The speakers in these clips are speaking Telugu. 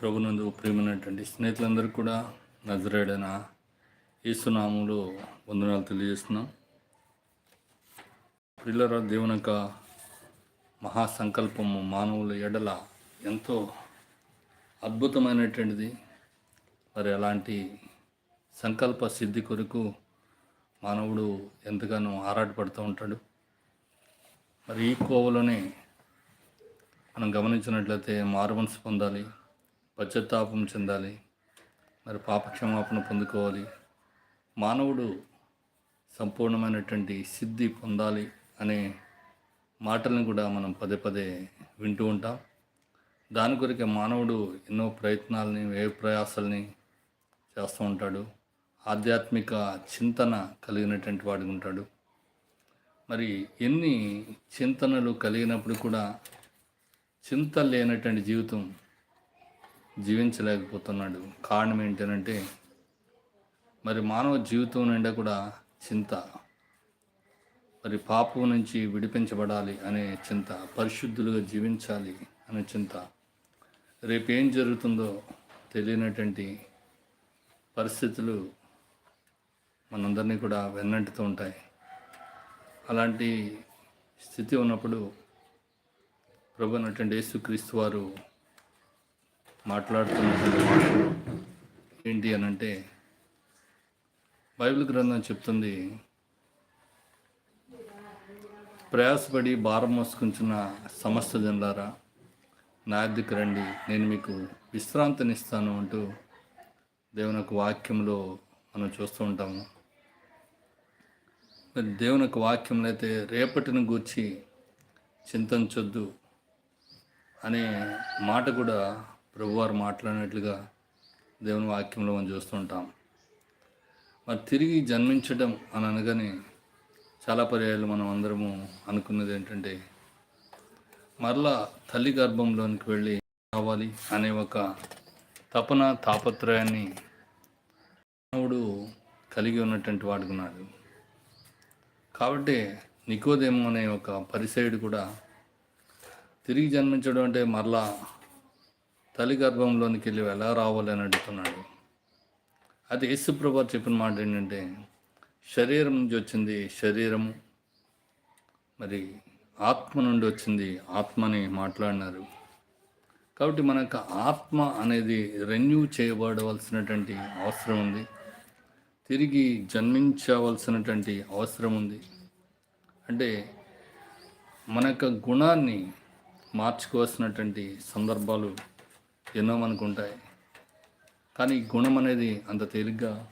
ప్రభునందు ప్రియమైనటువంటి స్నేహితులందరూ కూడా నజరేడైన ఈసునాములు వందనాలు తెలియజేస్తున్నాం. పిల్లల దేవుని యొక్క మహాసంకల్పము మానవుల ఎడల ఎంతో అద్భుతమైనటువంటిది. మరి అలాంటి సంకల్ప సిద్ధి కొరకు మానవుడు ఎంతగానో ఆరాటపడుతూ ఉంటాడు. మరి ఈ కోవలోనే మనం గమనించినట్లయితే మార్మన్స్ పొందాలి. పశ్చాత్తాపం చెందాలి మరి పాపక్షమాపణ పొందుకోవాలి. మానవుడు సంపూర్ణమైనటువంటి సిద్ధి పొందాలి అనే మాటలను కూడా మనం పదే పదే వింటూ ఉంటాం. దాని కొరకే మానవుడు ఎన్నో ప్రయత్నాలని వ్యయ ప్రయాసాలని చేస్తూ ఉంటాడు. ఆధ్యాత్మిక చింతన కలిగినటువంటి వాడిగా ఉంటాడు. మరి ఎన్ని చింతనలు కలిగినప్పుడు కూడా చింత లేనటువంటి జీవితం జీవించలేకపోతున్నాడు. కారణం ఏంటంటే మరి మానవ జీవితం నిండా కూడా చింత. మరి పాపం నుంచి విడిపించబడాలి అనే చింత. పరిశుద్ధులుగా జీవించాలి అనే చింత. రేపు ఏం జరుగుతుందో తెలియనటువంటి పరిస్థితులు మనందరినీ కూడా వెన్నంటుతూ ఉంటాయి. అలాంటి స్థితి ఉన్నప్పుడు ప్రభు అన్నటువంటి యేసుక్రీస్తు వారు మాట్లాడుతున్నటువంటి మాటలు ఏంటి అని అంటే బైబిల్ గ్రంథం చెప్తుంది ప్రయాసపడి భారం మోసుకుంటున్న సమస్త జనులారా నా అద్దెకు రండి నేను మీకు విశ్రాంతినిస్తాను అంటూ దేవుని యొక్క వాక్యంలో మనం చూస్తూ ఉంటాము. మరి దేవుని యొక్క వాక్యంలో అయితే రేపటిని గూర్చి చింతించొద్దు అనే మాట కూడా ప్రభువారు మాట్లాడినట్లుగా దేవుని వాక్యంలో మనం చూస్తుంటాం. మరి తిరిగి జన్మించడం అని అనగానే చాలా పర్యాయాలు మనం అందరము అనుకున్నది ఏంటంటే మరలా తల్లి గర్భంలోనికి వెళ్ళి రావాలి అనే ఒక తపన తాపత్రయాన్ని మానవుడు కలిగి ఉన్నటువంటి వాడుకున్నాడు కాబట్టి నికోదేమో అనే ఒక పరిసయుడు కూడా తిరిగి జన్మించడం అంటే మరలా తల్లి గర్భంలోనికి వెళ్ళి ఎలా రావాలి అని అడుగుతున్నాడు. అది యేసుప్రభా చెప్పిన మాట ఏంటంటే శరీరం నుంచి వచ్చింది శరీరము మరి ఆత్మ నుండి వచ్చింది ఆత్మని మాట్లాడినారు. కాబట్టి మనకు ఆత్మ అనేది రెన్యూ చేయబడవలసినటువంటి అవసరం ఉంది. తిరిగి జన్మించవలసినటువంటి అవసరం ఉంది. అంటే మన యొక్క గుణాన్ని మార్చుకోవాల్సినటువంటి సందర్భాలు ఎన్నో మనకు ఉంటాయి. కానీ గుణం అనేది అంత తేలిగ్గా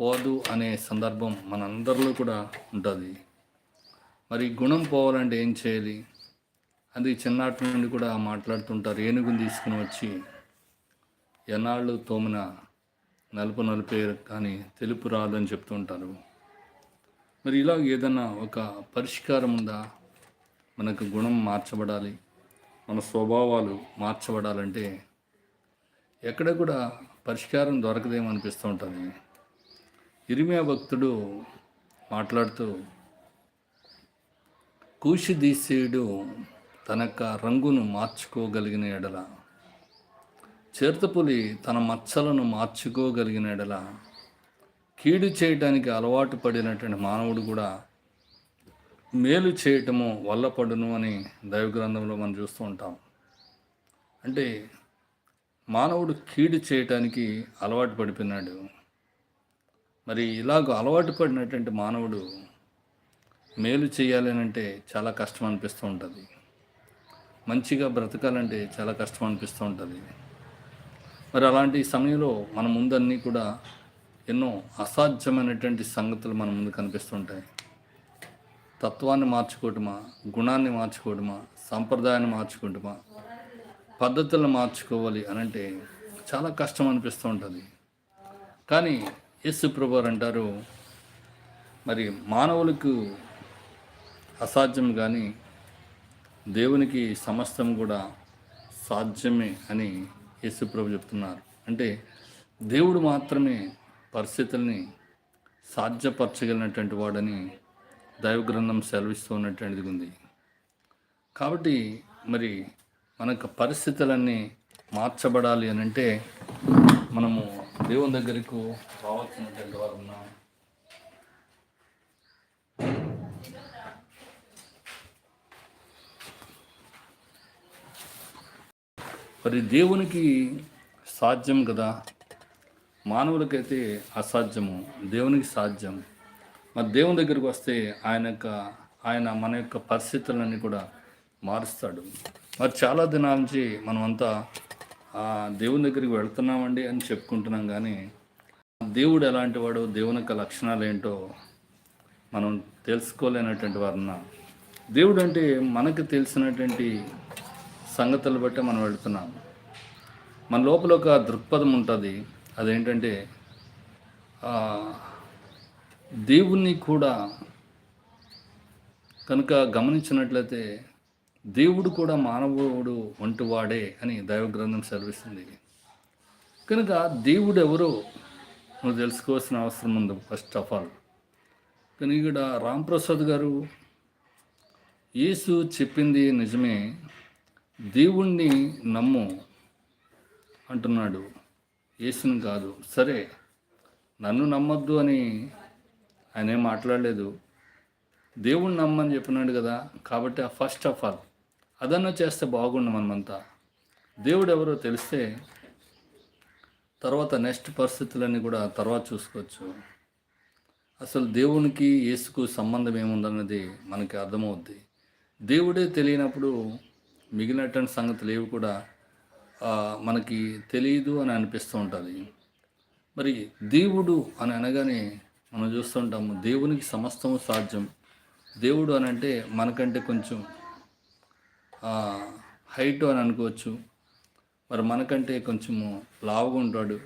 పోదు అనే సందర్భం మనందరిలో కూడా ఉంటుంది. మరి గుణం పోవాలంటే ఏం చేయాలి? అది చిన్నటి నుండి కూడా మాట్లాడుతుంటారు. ఏనుగుని తీసుకుని వచ్చి ఎన్నాళ్ళు తోమిన? నలుపు నలిపే కానీ తెలుపు రాదని చెప్తుంటారు మరి ఇలా ఏదైనా ఒక పరిష్కారం ఉందా? మనకు గుణం మార్చబడాలి. మన స్వభావాలు మార్చబడాలంటే ఎక్కడ కూడా పరిష్కారం దొరకదేమో అనిపిస్తూ ఉంటుంది. ఇరిమియా భక్తుడు మాట్లాడుతూ కూషిదీసేయుడు తన యొక్క రంగును మార్చుకోగలిగిన ఎడల చేర్తపులి తన మచ్చలను మార్చుకోగలిగిన ఎడల కీడు చేయడానికి అలవాటు పడినటువంటి మానవుడు కూడా మేలు చేయటము వల్లపడును అని దైవ గ్రంథంలో మనం చూస్తూ ఉంటాం. అంటే మానవుడు కీడు చేయటానికి అలవాటు పడిపోయినాడు. మరి ఇలాగ అలవాటు పడినటువంటి మానవుడు మేలు చేయాలని అంటే చాలా కష్టం అనిపిస్తూ ఉంటుంది. మంచిగా బ్రతకాలంటే చాలా కష్టం అనిపిస్తూ ఉంటుంది. మరి అలాంటి సమయంలో మన ముందన్నీ కూడా ఎన్నో అసాధ్యమైనటువంటి సంగతులు మన ముందు కనిపిస్తుంటాయి తత్వాన్ని మార్చుకోవటమా? గుణాన్ని మార్చుకోవటమా? సంప్రదాయాన్ని మార్చుకోవటమా? పద్ధతులను మార్చుకోవాలి అని అంటే చాలా కష్టం అనిపిస్తూ ఉంటుంది. కానీ యేసు ప్రభు అంటారు మరి మానవులకు అసాధ్యం కానీ దేవునికి సమస్తం కూడా సాధ్యమే అని యేసుప్రభు చెప్తున్నారు. అంటే దేవుడు మాత్రమే పరిస్థితుల్ని సాధ్యపరచగలిగినటువంటి వాడని దైవగ్రంథం సెలవిస్తూ ఉన్నటువంటిది ఉంది. కాబట్టి మరి మనకు పరిస్థితులన్నీ మార్చబడాలి అని అంటే మనము దేవుని దగ్గరకు రావాల్సినటువంటి వారు ఉన్నాం. మరి దేవునికి సాధ్యం కదా? మానవులకైతే అసాధ్యము దేవునికి సాధ్యం. మరి దేవుని దగ్గరికి వస్తే ఆయన యొక్క ఆయన మన యొక్క పరిస్థితులన్నీ కూడా మారుస్తాడు. మరి చాలా దినాల నుంచి మనమంతా దేవుని దగ్గరికి వెళ్తున్నామండి అని చెప్పుకుంటున్నాం కానీ దేవుడు ఎలాంటి వాడు దేవుని యొక్క లక్షణాలు ఏంటో మనం తెలుసుకోలేనటువంటి వారిన దేవుడు అంటే మనకు తెలిసినటువంటి సంగతులు బట్టి మనం వెళ్తున్నాం. మన లోపల ఒక దృక్పథం ఉంటుంది. అదేంటంటే దేవుణ్ణి కూడా కనుక గమనించినట్లయితే దేవుడు కూడా మానవుడు వంటి వాడే అని దైవ గ్రంథం సెలవిస్తుంది. కనుక దేవుడు ఎవరో నువ్వు తెలుసుకోవాల్సిన అవసరం ఉంది ఫస్ట్ ఆఫ్ ఆల్ కానీ ఇక్కడ రాంప్రసాద్ గారు యేసు చెప్పింది నిజమే. దేవుణ్ణి నమ్ము అంటున్నాడు. యేసుని కాదు. సరే నన్ను నమ్మొద్దు అని ఆయన ఏం మాట్లాడలేదు. దేవుణ్ణి నమ్మని చెప్పినాడు కదా కాబట్టి ఆ ఫస్ట్ ఆఫ్ ఆల్ అదన్నా చేస్తే బాగుండు మనమంతా. దేవుడు ఎవరో తెలిస్తే తర్వాత నెక్స్ట్ పరిస్థితులన్నీ కూడా తర్వాత చూసుకోవచ్చు. అసలు దేవునికి యేసుకు సంబంధం ఏముందన్నది మనకి అర్థమవుద్ది. దేవుడే తెలియనప్పుడు మిగిలినటువంటి సంగతులు ఏవి కూడా మనకి తెలియదు అని అనిపిస్తూ ఉంటుంది. మరి దేవుడు అని అనగానే మనం చూస్తుంటాము దేవునికి సమస్తము సాధ్యం. దేవుడు అని అంటే మనకంటే కొంచెం హైట్ అని అనుకోవచ్చు. మరి మనకంటే కొంచెము లావుగా ఉంటాడు.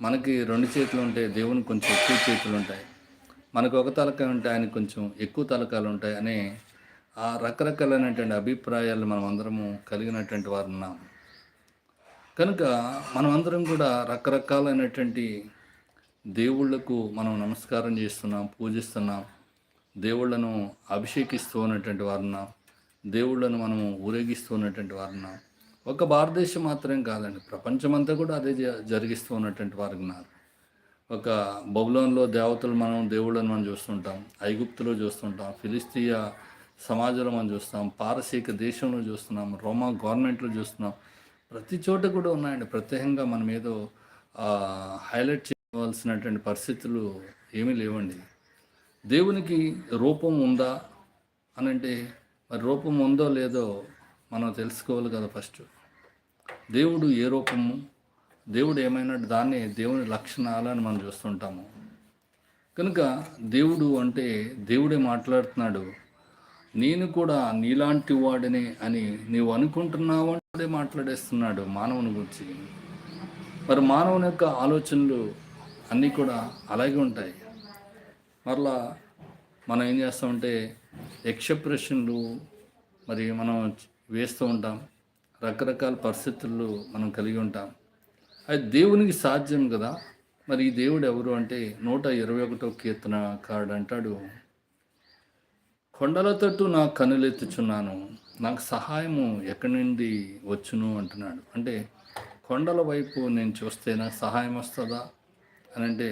మనకి రెండు చేతులు ఉంటే దేవునికి కొంచెం ఎక్కువ చేతులు ఉంటాయి. మనకు ఒక తలకాయ ఉంటే ఆయనకు కొంచెం ఎక్కువ తలకాయలు ఉంటాయి అనే ఆ రకరకాలైనటువంటి అభిప్రాయాలు మనం అందరము కలిగినటువంటి వారు ఉన్నాం కనుక మనం అందరం కూడా రకరకాలైనటువంటి దేవుళ్ళకు మనం నమస్కారం చేస్తున్నాం పూజిస్తున్నాం. దేవుళ్ళను అభిషేకిస్తూ ఉన్నటువంటి వారున్నాం దేవుళ్ళను మనము ఊరేగిస్తూ ఉన్నటువంటి వారున్నాం ఒక భారతదేశం మాత్రం కాదండి. ప్రపంచమంతా కూడా అదే జ- జరిగిస్తూ ఉన్నటువంటి వారు ఉన్నారు. ఒక బౌలంలో దేవతలు మనం దేవుళ్ళను మనం చూస్తుంటాం. ఐగుప్తులో చూస్తుంటాం. ఫిలిస్తీయ సమాజంలో మనం చూస్తాం పారసీక దేశంలో చూస్తున్నాం. రోమా గవర్నమెంట్లో చూస్తున్నాం. ప్రతి చోట కూడా ఉన్నాయండి. ప్రత్యేకంగా మనం ఏదో హైలైట్ హైలైట్ కావాల్సినటువంటి పరిస్థితులు ఏమీ లేవండి. దేవునికి రూపం ఉందా అని అంటే మరి రూపం ఉందో లేదో మనం తెలుసుకోవాలి కదా ఫస్ట్. దేవుడు ఏ రూపము? దేవుడు ఏమైనా దాన్ని దేవుని లక్షణాలని మనం చూస్తుంటాము. కనుక దేవుడు అంటే దేవుడే మాట్లాడుతున్నాడు. నేను కూడా నీలాంటి వాడిని అని నీవు అనుకుంటున్నావు అంటే మాట్లాడేస్తున్నాడు మానవుని గురించి. మరి మానవుని యొక్క ఆలోచనలు అన్నీ కూడా అలాగే ఉంటాయి. మరలా మనం ఏం చేస్తామంటే ఎక్స్ప్రెషన్లు మరి మనం వేస్తూ ఉంటాం. రకరకాల పరిస్థితులు మనం కలిగి ఉంటాం. అది దేవునికి సాధ్యం కదా. మరి ఈ దేవుడు ఎవరు అంటే నూట ఇరవై ఒకటో కీర్తన కార్డు అంటాడు. కొండల తట్టు నా కనులెత్తుచున్నాను. నాకు సహాయము ఎక్కడి నుండి వచ్చును అంటున్నాడు. అంటే కొండల వైపు నేను చూస్తే నాకు సహాయం వస్తుందా? అని అంటే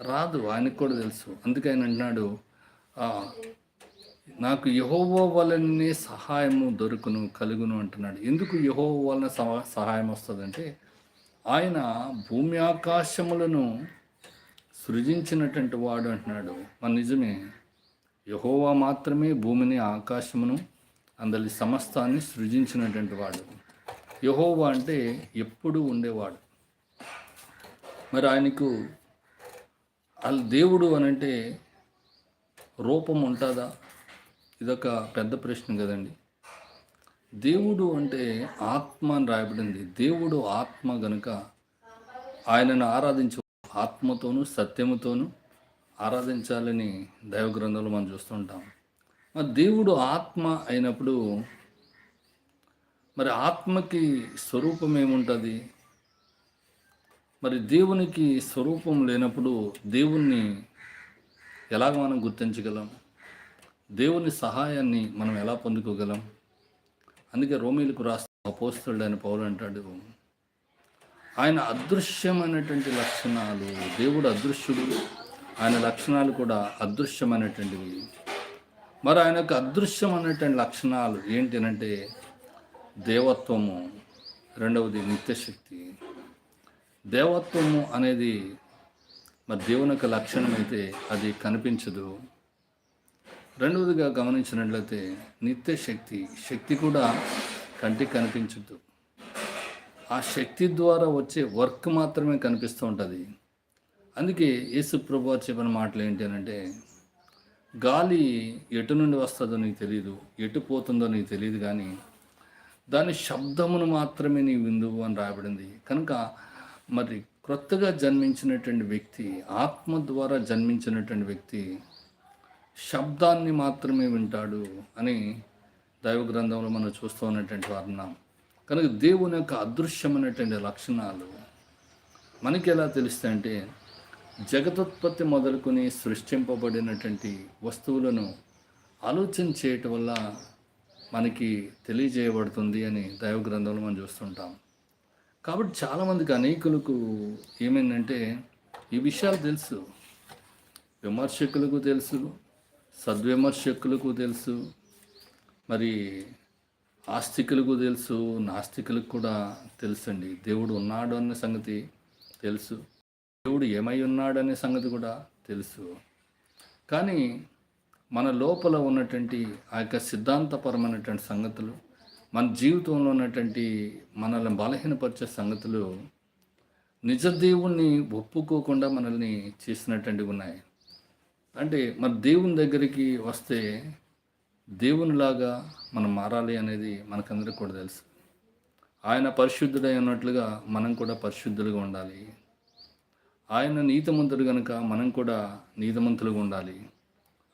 రాదు ఆయనకు కూడా తెలుసు. అందుకే ఆయన అంటున్నాడు నాకు యహోవో వలనే సహాయము దొరుకును కలుగును అంటున్నాడు. ఎందుకు యహోవో వలన సహాయం వస్తుందంటే ఆయన భూమి ఆకాశములను సృజించినటువంటి వాడు అంటున్నాడు. మన నిజమే యహోవా మాత్రమే భూమిని ఆకాశమును అందరి సమస్తాన్ని సృజించినటువంటి వాడు. యహోవా అంటే ఎప్పుడూ ఉండేవాడు. మరి ఆయనకు వాళ్ళ దేవుడు అని అంటే రూపం ఉంటుందా? ఇదొక పెద్ద ప్రశ్న కదండి. దేవుడు అంటే ఆత్మ అని రాయబడింది. దేవుడు ఆత్మ గనుక ఆయనను ఆరాధించు ఆత్మతోనూ సత్యముతోనూ ఆరాధించాలని దైవగ్రంథంలో మనం చూస్తుంటాం. మరి దేవుడు ఆత్మ అయినప్పుడు మరి ఆత్మకి స్వరూపం ఏముంటుంది? మరి దేవునికి స్వరూపం లేనప్పుడు దేవుణ్ణి ఎలాగ మనం గుర్తించగలం? దేవుని సహాయాన్ని మనం ఎలా పొందుకోగలం? అందుకే రోమిలకు రాష్ట్ర అపోస్తుడు అని పౌరు అంటాడు ఆయన అదృశ్యమైనటువంటి లక్షణాలు దేవుడు అదృశ్యుడు. ఆయన లక్షణాలు కూడా అదృశ్యమైనటువంటివి. మరి ఆయన యొక్క అదృశ్యమైనటువంటి లక్షణాలు ఏంటంటే దేవత్వము రెండవది నిత్యశక్తి. దేవత్వము అనేది మరి దేవుని యొక్క లక్షణం అయితే అది కనిపించదు. రెండవదిగా గమనించినట్లయితే నిత్య శక్తి శక్తి కూడా కంటికి కనిపించదు. ఆ శక్తి ద్వారా వచ్చే వర్క్ మాత్రమే కనిపిస్తూ ఉంటుంది. అందుకే యేసు ప్రభు చెప్పిన మాటలు ఏంటి అంటే గాలి ఎటు నుండి వస్తుందో నీకు తెలియదు ఎటు పోతుందో నీకు తెలియదు కానీ దాని శబ్దమును మాత్రమే నీ విందువు అని రాయబడింది. కనుక మరి క్రొత్తగా జన్మించినటువంటి వ్యక్తి ఆత్మ ద్వారా జన్మించినటువంటి వ్యక్తి శబ్దాన్ని మాత్రమే వింటాడు అని దైవ గ్రంథంలో మనం చూస్తూ ఉన్నటువంటి వర్ణం కనుక దేవుని యొక్క అదృశ్యమైనటువంటి లక్షణాలు మనకి ఎలా తెలుస్తాయంటే జగతుత్పత్తి మొదలుకొని సృష్టింపబడినటువంటి వస్తువులను ఆలోచన చేయటం వల్ల మనకి తెలియజేయబడుతుంది అని దైవ గ్రంథంలో మనం చూస్తుంటాం. కాబట్టి చాలామందికి అనేకులకు ఏమైందంటే ఈ విషయాలు తెలుసు. విమర్శకులకు తెలుసు సద్విమర్శకులకు తెలుసు మరి ఆస్తికులకు తెలుసు నాస్తికులకు కూడా తెలుసండి. దేవుడు ఉన్నాడు అనే సంగతి తెలుసు. దేవుడు ఏమై ఉన్నాడు అనే సంగతి కూడా తెలుసు. కానీ మన లోపల ఉన్నటువంటి ఆ యొక్క సిద్ధాంతపరమైనటువంటి సంగతులు మన జీవితంలో ఉన్నటువంటి మనల్ని బలహీనపరిచే సంగతులు నిజ దేవుణ్ణి ఒప్పుకోకుండా మనల్ని చేసినటువంటివి ఉన్నాయి. అంటే మన దేవుని దగ్గరికి వస్తే దేవునిలాగా మనం మారాలి అనేది మనకందరికి కూడా తెలుసు. ఆయన పరిశుద్ధుడై ఉన్నట్లుగా మనం కూడా పరిశుద్ధులుగా ఉండాలి. ఆయన నీతిమంతుడు కనుక మనం కూడా నీతిమంతులుగా ఉండాలి.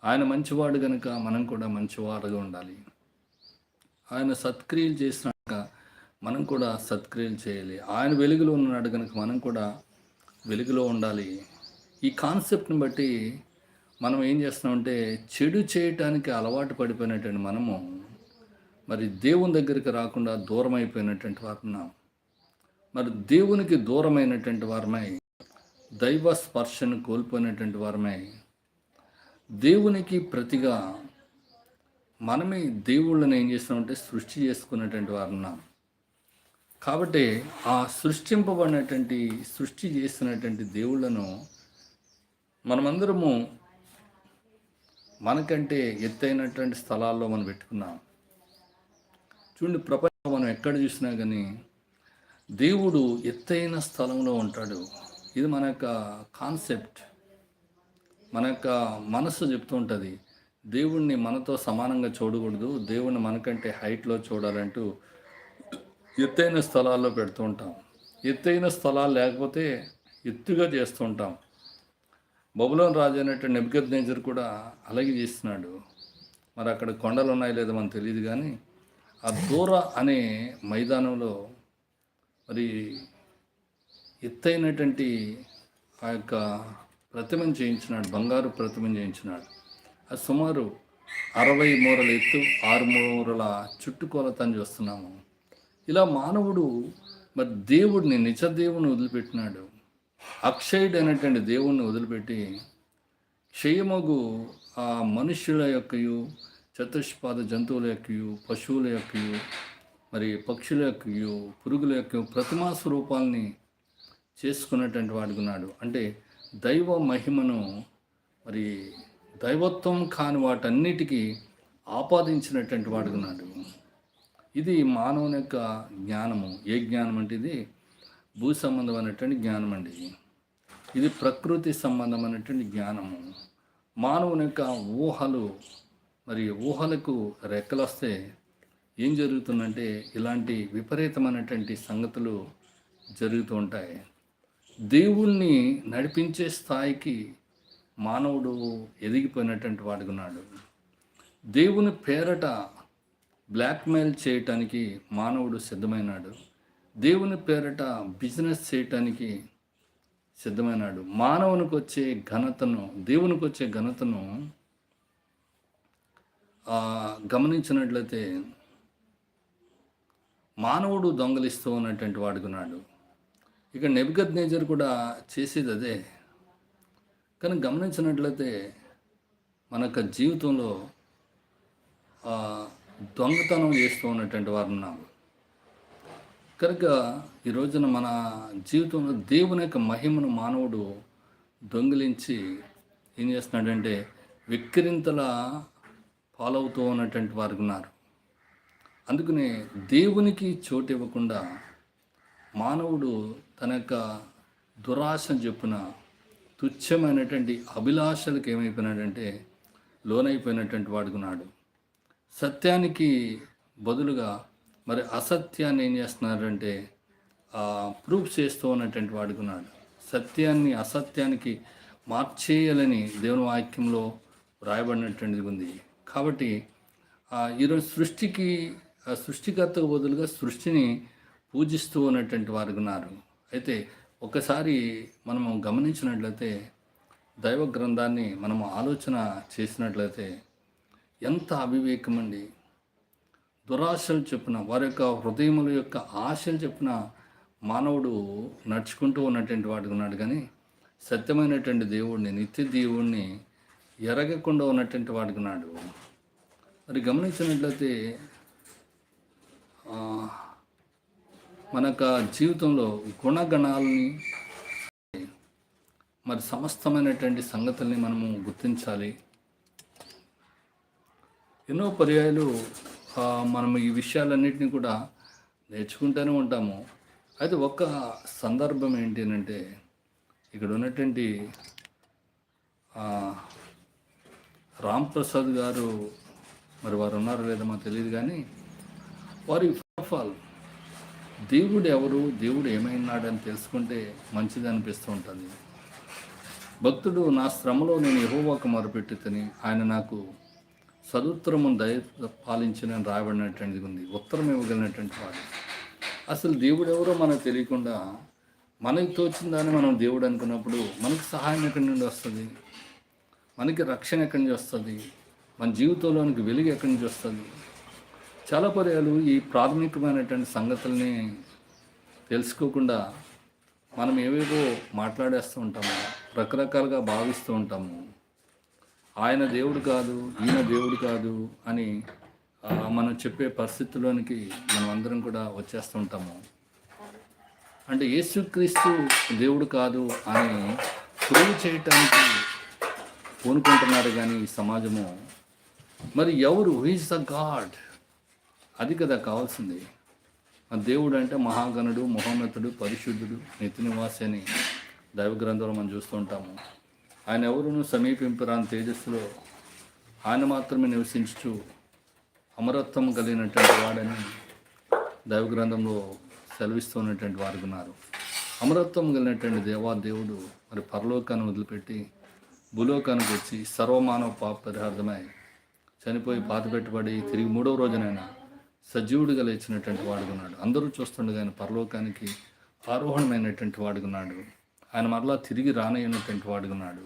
ఆయన మంచివాడు కనుక మనం కూడా మంచివారుగా ఉండాలి. ఆయన సత్క్రియలు చేసినాక మనం కూడా సత్క్రియలు చేయాలి. ఆయన వెలుగులో ఉన్నాడు కనుక మనం కూడా వెలుగులో ఉండాలి. ఈ కాన్సెప్ట్ని బట్టి మనం ఏం చేస్తున్నామంటే చెడు చేయటానికి అలవాటు పడిపోయినటువంటి మనము మరి దేవుని దగ్గరికి రాకుండా దూరం అయిపోయినటువంటి వారున్నాం మరి దేవునికి దూరమైనటువంటి వారమై దైవ స్పర్శను కోల్పోయినటువంటి వారమై దేవునికి ప్రతిగా మనమే దేవుళ్ళని ఏం చేస్తున్నామంటే సృష్టి చేసుకున్నటువంటి వారున్నాం కాబట్టి ఆ సృష్టింపబడినటువంటి సృష్టి చేస్తున్నటువంటి దేవుళ్ళను మనమందరము మనకంటే ఎత్తైనటువంటి స్థలాల్లో మనం పెట్టుకున్నాం. చూడండి ప్రపంచం మనం ఎక్కడ చూసినా కానీ దేవుడు ఎత్తైన స్థలంలో ఉంటాడు. ఇది మన యొక్క కాన్సెప్ట్. మన యొక్క మనస్సు చెప్తూ ఉంటుంది. దేవుణ్ణి మనతో సమానంగా చూడకూడదు దేవుణ్ణి మనకంటే హైట్లో చూడాలంటూ ఎత్తైన స్థలాల్లో పెడుతూ ఉంటాం. ఎత్తైన స్థలాలు లేకపోతే ఎత్తుగా చేస్తూ ఉంటాం. బబులోన్ రాజు అనేటువంటి నెబ్గద్ నేజర్ కూడా అలాగే చేస్తున్నాడు. మరి అక్కడ కొండలు ఉన్నాయో లేదో మనకు తెలియదు కానీ ఆ దూర అనే మైదానంలో మరి ఎత్తైనటువంటి ఆ యొక్క ప్రతిమను చేయించినాడు బంగారు ప్రతిమను చేయించినాడు. సుమారు అరవై మూరల ఎత్తు ఆరు మూరల చుట్టుకొలతని చూస్తున్నాము. ఇలా మానవుడు మరి దేవుడిని నిజ దేవుని వదిలిపెట్టినాడు. అక్షయుడైనటువంటి దేవుణ్ణి వదిలిపెట్టి క్షయమగు ఆ మనుష్యుల యొక్కయు చతుష్పాద జంతువుల యొక్కయు పశువుల యొక్కయు మరి పక్షుల యొక్కయు పురుగుల యొక్క ప్రతిమా స్వరూపాల్ని చేసుకున్నటువంటి వాడుకున్నాడు అంటే దైవ మహిమను మరి దైవత్వం కాని వాటన్నిటికీ ఆపాదించినటువంటి వాడుకున్నాడు ఇది మానవుని యొక్క జ్ఞానము. ఏ జ్ఞానం అంటే ఇది భూ సంబంధమైనటువంటి జ్ఞానం అండి ఇది ప్రకృతి సంబంధమైనటువంటి జ్ఞానము. మానవుని యొక్క ఊహలు మరి ఊహలకు రెక్కలు వస్తే ఏం జరుగుతుందంటే ఇలాంటి విపరీతమైనటువంటి సంగతులు జరుగుతూ ఉంటాయి. దేవుణ్ణి నడిపించే స్థాయికి మానవుడు ఎదిగిపోయినటువంటి వాడుకున్నాడు దేవుని పేరట బ్లాక్మెయిల్ చేయటానికి మానవుడు సిద్ధమైనాడు. దేవుని పేరట బిజినెస్ చేయటానికి సిద్ధమైనాడు. మానవునికి వచ్చే ఘనతను దేవునికి వచ్చే ఘనతను గమనించినట్లయితే మానవుడు దొంగలిస్తూ ఉన్నటువంటి వాడుకున్నాడు ఇక నెబికత్ నేజర్ కూడా చేసేది అదే. కానీ గమనించినట్లయితే మన యొక్క జీవితంలో దొంగతనం చేస్తూ ఉన్నటువంటి వారు ఉన్నాము కనుక ఈ రోజున మన జీవితంలో దేవుని యొక్క మహిమను మానవుడు దొంగిలించి ఏం చేస్తున్నాడంటే విక్రింతల పాలవుతూ ఉన్నటువంటి వారు ఉన్నారు. అందుకనే దేవునికి చోటు ఇవ్వకుండా మానవుడు తన యొక్క దురాశ చెప్పున తుచ్చమైనటువంటి అభిలాషలకు ఏమైపోయినాడంటే లోనైపోయినటువంటి వాడుకున్నాడు సత్యానికి బదులుగా మరి అసత్యాన్ని ఏం చేస్తున్నారంటే ప్రూఫ్ చేస్తూ ఉన్నటువంటి వాడుకున్నాడు సత్యాన్ని అసత్యానికి మార్చేయాలని దేవుని వాక్యంలో వ్రాయబడినటువంటిది ఉంది. కాబట్టి ఈరోజు సృష్టికి సృష్టికర్తకు బదులుగా సృష్టిని పూజిస్తూ ఉన్నటువంటి వారు ఉన్నారు. అయితే ఒకసారి మనము గమనించినట్లయితే దైవ గ్రంథాన్ని మనము ఆలోచన చేసినట్లయితే ఎంత అవివేకం అండి. దురాశలు చెప్పిన వారి యొక్క హృదయముల యొక్క ఆశలు చెప్పిన మానవుడు నడుచుకుంటూ ఉన్నటువంటి వాడికి ఉన్నాడు కానీ సత్యమైనటువంటి దేవుడిని నిత్య దేవుణ్ణి ఎరగకుండా ఉన్నటువంటి వాడికి ఉన్నాడు. మరి గమనించినట్లయితే మన యొక్క జీవితంలో గుణగణాలని మరి సమస్తమైనటువంటి సంగతుల్ని మనము గుర్తించాలి. ఎన్నో పర్యాయాలు మనం ఈ విషయాలన్నింటినీ కూడా నేర్చుకుంటూనే ఉంటాము. అయితే ఒక్క సందర్భం ఏంటి అంటే ఇక్కడ ఉన్నటువంటి రామ్ ప్రసాద్ గారు మరి వారు ఉన్నారో లేదో మాకు తెలియదు కానీ వారి ఆఫ్ ఆల్ దేవుడు ఎవరు దేవుడు ఏమైనాడని తెలుసుకుంటే మంచిది అనిపిస్తూ ఉంటుంది. భక్తుడు నా శ్రమలో నేను యహోవాకు మొరపెట్టుతని ఆయన నాకు సదుత్తరము దయ పాలించిన రాయబడినటువంటిది ఉంది. ఉత్తరం ఇవ్వగలిగినటువంటి వాడు. అసలు దేవుడు ఎవరో మనకు తెలియకుండా మనకి తోచిందని మనం దేవుడు అనుకున్నప్పుడు మనకి సహాయం ఎక్కడి నుండి వస్తుంది? మనకి రక్షణ ఎక్కడి నుంచి వస్తుంది? మన జీవితంలోనికి వెలుగు ఎక్కడి నుంచి వస్తుంది? చాలా పర్యాలు ఈ ప్రాథమికమైనటువంటి సంగతుల్ని తెలుసుకోకుండా మనం ఏవేవో మాట్లాడేస్తూ ఉంటాము రకరకాలుగా భావిస్తూ ఉంటాము. ఆయన దేవుడు కాదు ఈయన దేవుడు కాదు అని మనం చెప్పే పరిస్థితిలోనికి మనం అందరం కూడా వచ్చేస్తూ ఉంటాము. అంటే యేసుక్రీస్తు దేవుడు కాదు అని ప్రూవ్ చేయటానికి పూనుకుంటున్నారు కానీ ఈ సమాజము. మరి ఎవరు? హీస్ ద గాడ్ అది కదా కావాల్సింది. ఆ దేవుడు అంటే మహాగణుడు మహోన్నతుడు పరిశుద్ధుడు నితినివాసి అని దైవ గ్రంథంలో మనం చూస్తుంటాము ఆయన ఎవరును సమీపింపరాని తేజస్సులో ఆయన మాత్రమే నివసించు అమరత్వం కలిగినటువంటి వాడని దైవ గ్రంథంలో సెలవిస్తున్నటువంటి వారు ఉన్నారు. అమరత్వం కలిగినటువంటి దేవా దేవుడు మరి పరలోకాన్ని వదిలిపెట్టి భూలోకానికి వచ్చి సర్వమానవ పాప పరిహార్థమై చనిపోయి పాత పెట్టుబడి తిరిగి మూడవ రోజునైనా సజీవుడిగా లేచినటువంటి వాడుకున్నాడు అందరూ చూస్తుండగా ఆయన పరలోకానికి ఆరోహణమైనటువంటి వాడుకున్నాడు ఆయన మరలా తిరిగి రానయ్యనటువంటి వాడుకున్నాడు